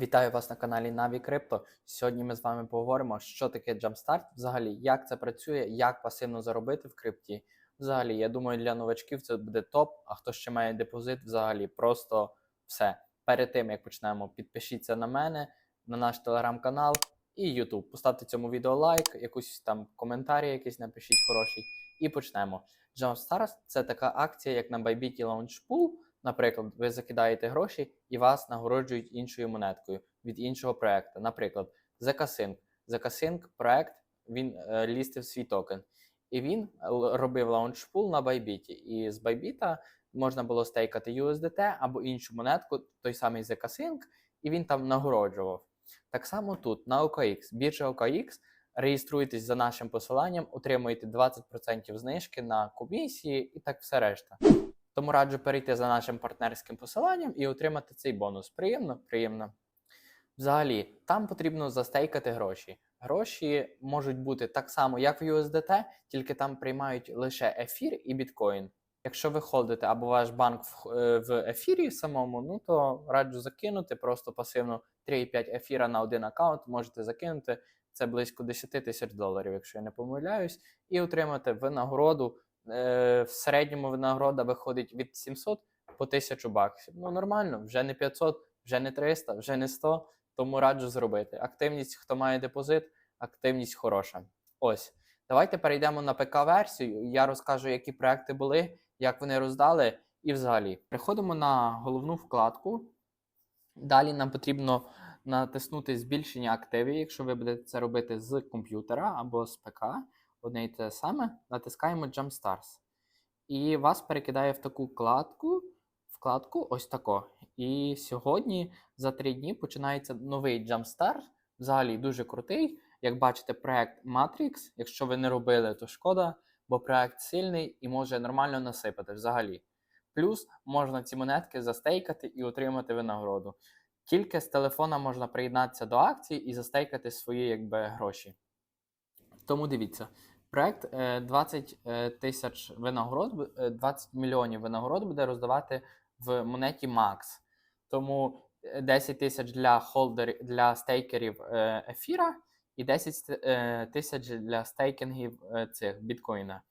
Вітаю вас на каналі Navi Crypto. Сьогодні ми з вами поговоримо, що таке Jumpstart, взагалі, як це працює, як пасивно заробити в крипті. Взагалі, я думаю, для новачків це буде топ. А хто ще має депозит, взагалі, просто все. Перед тим як почнемо, підпишіться на мене, на наш телеграм-канал і YouTube. Поставте цьому відео лайк, якусь там коментарі, якийсь напишіть хороший, і почнемо. Jumpstart – це така акція, як на Bybit Launch Pool. Наприклад, ви закидаєте гроші і вас нагороджують іншою монеткою від іншого проекту. Наприклад, ZK-Sync. ZK-Sync проект він е, лістив свій токен. І він робив лаунчпул на Bybit. І з Bybit можна було стейкати USDT або іншу монетку, той самий ZK-Sync, і він там нагороджував. Так само тут, на OKX, біржа OKX, реєструєтесь за нашим посиланням, отримуєте 20% знижки на комісії і так все решта. Тому раджу перейти за нашим партнерським посиланням і отримати цей бонус. Приємно? Приємно. Взагалі, там потрібно застейкати гроші. Гроші можуть бути так само, як в USDT, тільки там приймають лише ефір і біткоін. Якщо ви холдите або ваш банк в, е, в ефірі самому, ну то раджу закинути просто пасивно 3,5 ефіра на один аккаунт можете закинути. Це близько 10 тисяч доларів, якщо я не помиляюсь, і отримати винагороду. Е, в середньому винагорода виходить від 700 по 1000 баксів. Ну нормально, вже не 500, вже не 300, вже не 100, тому раджу зробити. Активність, хто має депозит, активність хороша. Ось. Давайте перейдемо на ПК-версію. Я розкажу, які проекти були, як вони роздали, і взагалі. Переходимо на головну вкладку. Далі нам потрібно натиснути збільшення активів, якщо ви будете це робити з комп'ютера або з ПК, одне і те саме, натискаємо Jump Stars. І вас перекидає в таку вкладку, вкладку ось тако. І сьогодні за три дні починається новий Jumpstart. Взагалі дуже крутий. Як бачите, проект Matrix. Якщо ви не робили, то шкода, бо проект сильний і може нормально насипати взагалі. Плюс можна ці монетки застейкати і отримати винагороду. Тільки з телефона можна приєднатися до акції і застейкати свої якби, гроші. Тому дивіться, проект е, 20 е, тисяч винагород, е, 20 мільйонів винагород буде роздавати в монеті Max. Тому е, 10 тисяч для холдерів для стейкерів е, ефіра і 10 е, тисяч для стейкінгів е, цих біткоїна.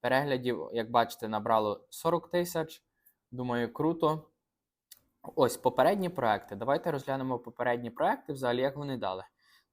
Переглядів, як бачите, набрало 40 тисяч. Думаю, круто. Ось попередні проекти. Давайте розглянемо попередні проекти, взагалі, як вони дали.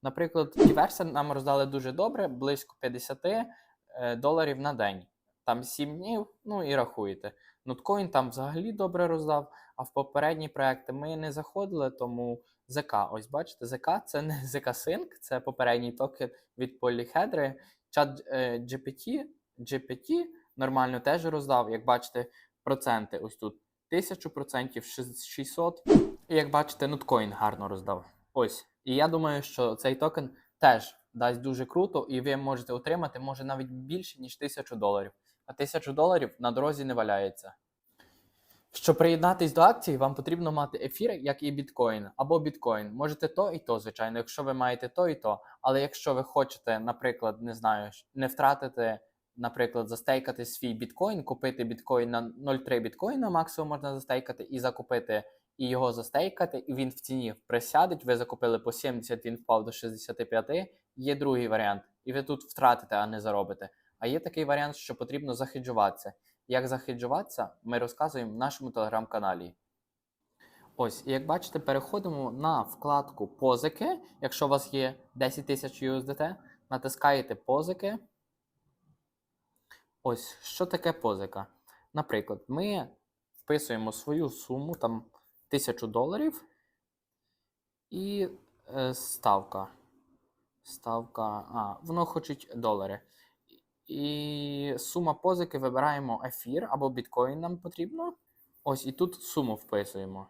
Наприклад, Diverse нам роздали дуже добре, близько 50 е, доларів на день. Там 7 днів, ну і рахуєте. Notcoin там взагалі добре роздав, а в попередні проекти ми не заходили, тому ZK, ось бачите, ZK це не ZK Sync, це попередній токен від Polyhedra. Чат е, GPT, GPT нормально теж роздав, як бачите, проценти ось тут 1000%, 600. І як бачите, Nutcoin гарно роздав. Ось. І я думаю, що цей токен теж дасть дуже круто, і ви можете отримати, може навіть більше, ніж 1000 доларів. А 1000 доларів на дорозі не валяється. Щоб приєднатись до акції, вам потрібно мати ефір, як і біткоін, або біткоін. Можете то і то, звичайно, якщо ви маєте то і то. Але якщо ви хочете, наприклад, не знаю, не втратити, наприклад, застейкати свій біткоін, купити біткоін на 0,3 біткоїна максимум можна застейкати і закупити і його застейкати, і він в ціні присядеть. Ви закупили по 70, він впав до 65. Є другий варіант, і ви тут втратите, а не заробите. А є такий варіант, що потрібно захеджуватися. Як захеджуватися, ми розказуємо в нашому телеграм-каналі. Ось, як бачите, переходимо на вкладку позики. Якщо у вас є 10 тисяч USDT, натискаєте позики. Ось, що таке позика? Наприклад, ми вписуємо свою суму, там 1000 доларів, і е, ставка. Ставка. А, воно хочуть долари. І сума позики вибираємо ефір або біткоін нам потрібно. Ось і тут суму вписуємо.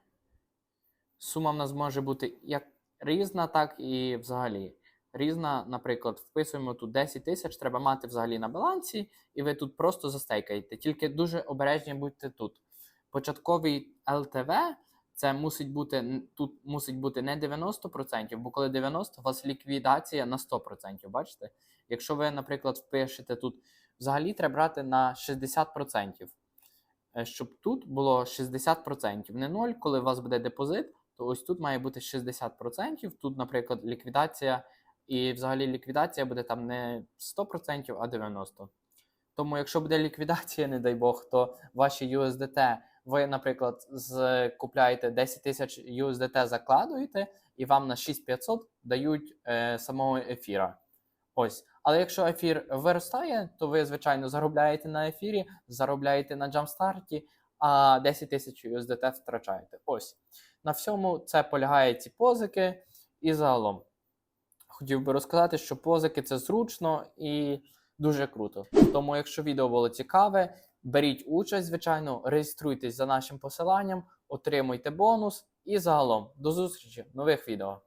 Сума в нас може бути як різна, так і взагалі. Різна, наприклад, вписуємо тут 10 тисяч, треба мати взагалі на балансі, і ви тут просто застейкаєте. Тільки дуже обережні будьте тут. Початковий LTV це мусить бути тут мусить бути не 90%, бо коли 90%, у вас ліквідація на 100%. Бачите? Якщо ви, наприклад, впишете тут, взагалі треба брати на 60%. Е, Щоб тут було 60%. Не 0, коли у вас буде депозит, то ось тут має бути 60%. Тут, наприклад, ліквідація, і взагалі ліквідація буде там не 100%, а 90%. Тому, якщо буде ліквідація, не дай Бог, то ваші USDT, ви, наприклад, купляєте 10 тисяч USDT, закладуєте, і вам на 6500 дають е, самого ефіра. Ось. Але якщо ефір виростає, то ви, звичайно, заробляєте на ефірі, заробляєте на джамстарті, а 10 тисяч USDT втрачаєте. Ось. На всьому це полягає ці позики. І загалом хотів би розказати, що позики це зручно і дуже круто. Тому, якщо відео було цікаве, беріть участь, звичайно, реєструйтесь за нашим посиланням, отримуйте бонус і загалом до зустрічі в нових відео.